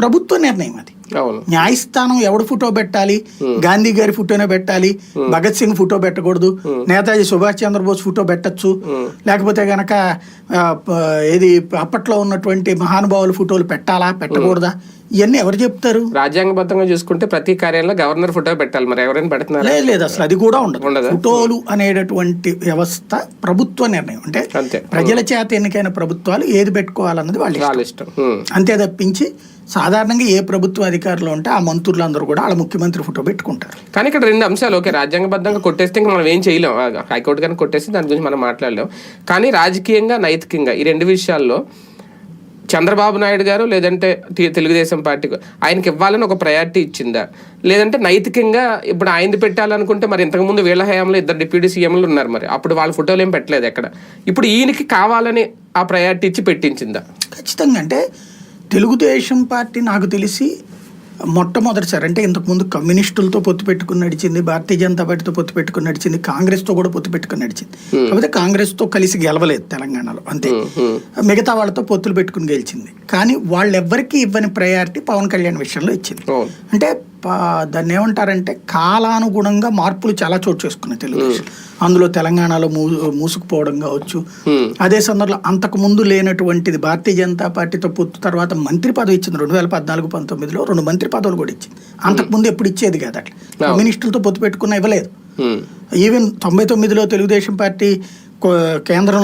ప్రభుత్వ నిర్ణయం అది. న్యాయస్థానం ఎవడు ఫోటో పెట్టాలి? గాంధీ గారి ఫోటోనే పెట్టాలి? భగత్ సింగ్ ఫోటో పెట్టకూడదు? నేతాజీ సుభాష్ చంద్రబోస్ ఫోటో పెట్టచ్చు. లేకపోతే గనక ఏది అప్పట్లో ఉన్నటువంటి మహానుభావుల ఫోటోలు పెట్టాలా? పెట్టకూడదా? ఇవన్నీ ఎవరు చెప్తారు? రాజ్యాంగబద్ధంగా చూసుకుంటే ప్రతి కార్యాలయంలో గవర్నర్ ఫోటో పెట్టాలి మరి. ఎవరైనా పెడుతున్నారా? లేదు లేదు అసలు అది కూడా ఉండదు. ఉండదా? ఫోటోలు అనేటటువంటి వ్యవస్థ ప్రభుత్వ నిర్ణయం. అంటే అంతే. ప్రజల చేత ఎన్నికైన ప్రభుత్వాలు ఏది పెట్టుకోవాలన్నది వాళ్ళు వాళ్ళ ఇష్టం. అంతే తప్పించి సాధారణంగా ఏ ప్రభుత్వ అధికారులు ఉంటే ఆ మంత్రులందరూ కూడా వాళ్ళ ముఖ్యమంత్రి ఫోటో పెట్టుకుంటారు. కానీ ఇక్కడ రెండు అంశాలు. ఓకే రాజ్యాంగబద్ధంగా కొట్టేస్తే ఇంకా మనం ఏం చేయలేం. ఆ, హైకోర్టు కానీ కొట్టేస్తే దాని గురించి మనం మాట్లాడలేం. కానీ రాజకీయంగా నైతికంగా ఈ రెండు విషయాల్లో చంద్రబాబు నాయుడు గారు లేదంటే తెలుగుదేశం పార్టీ ఆయనకి ఇవ్వాలని ఒక ప్రయారిటీ ఇచ్చిందా? లేదంటే నైతికంగా ఇప్పుడు ఆయనది పెట్టాలనుకుంటే మరి ఇంతకుముందు వీళ్ళ హయాంలో ఇద్దరు డిప్యూటీ సీఎంలు ఉన్నారు మరి. అప్పుడు వాళ్ళ ఫోటోలు ఏం పెట్టలేదు ఎక్కడ? ఇప్పుడు ఈయనకి కావాలని ఆ ప్రయారిటీ ఇచ్చి పెట్టించిందా? ఖచ్చితంగా. అంటే తెలుగుదేశం పార్టీ నాకు తెలిసి మొట్టమొదటిసారి అంటే ఇంతకుముందు కమ్యూనిస్టులతో పొత్తు పెట్టుకుని నడిచింది భారతీయ జనతా పార్టీతో పొత్తు పెట్టుకుని నడిచింది కాంగ్రెస్తో కూడా పొత్తు పెట్టుకుని నడిచింది. కాకపోతే కాంగ్రెస్తో కలిసి గెలవలేదు తెలంగాణలో అంతే. మిగతా వాళ్ళతో పొత్తులు పెట్టుకుని గెలిచింది. కానీ వాళ్ళెవ్వరికీ ఇవ్వని ప్రయారిటీ పవన్ కళ్యాణ్ విషయంలో ఇచ్చింది. అంటే దాన్ని ఏమంటారంటే కాలానుగుణంగా మార్పులు చాలా చోటు చేసుకున్నాయి తెలుగుదేశం అందులో తెలంగాణలో మూ మూసుకుపోవడం కావచ్చు. అదే సందర్భంలో అంతకు ముందు లేనటువంటిది భారతీయ జనతా పార్టీతో పొత్తు తర్వాత మంత్రి పదవి ఇచ్చింది రెండు వేల పద్నాలుగు పంతొమ్మిదిలో రెండు మంత్రి పదవులు కూడా ఇచ్చింది. అంతకు ముందు ఎప్పుడు ఇచ్చేది కాదు అట్లా. కమ్యూనిస్టులతో పొత్తు పెట్టుకున్న ఇవ్వలేదు. ఈవెన్ తొంభై తొమ్మిదిలో తెలుగుదేశం పార్టీ కేంద్రం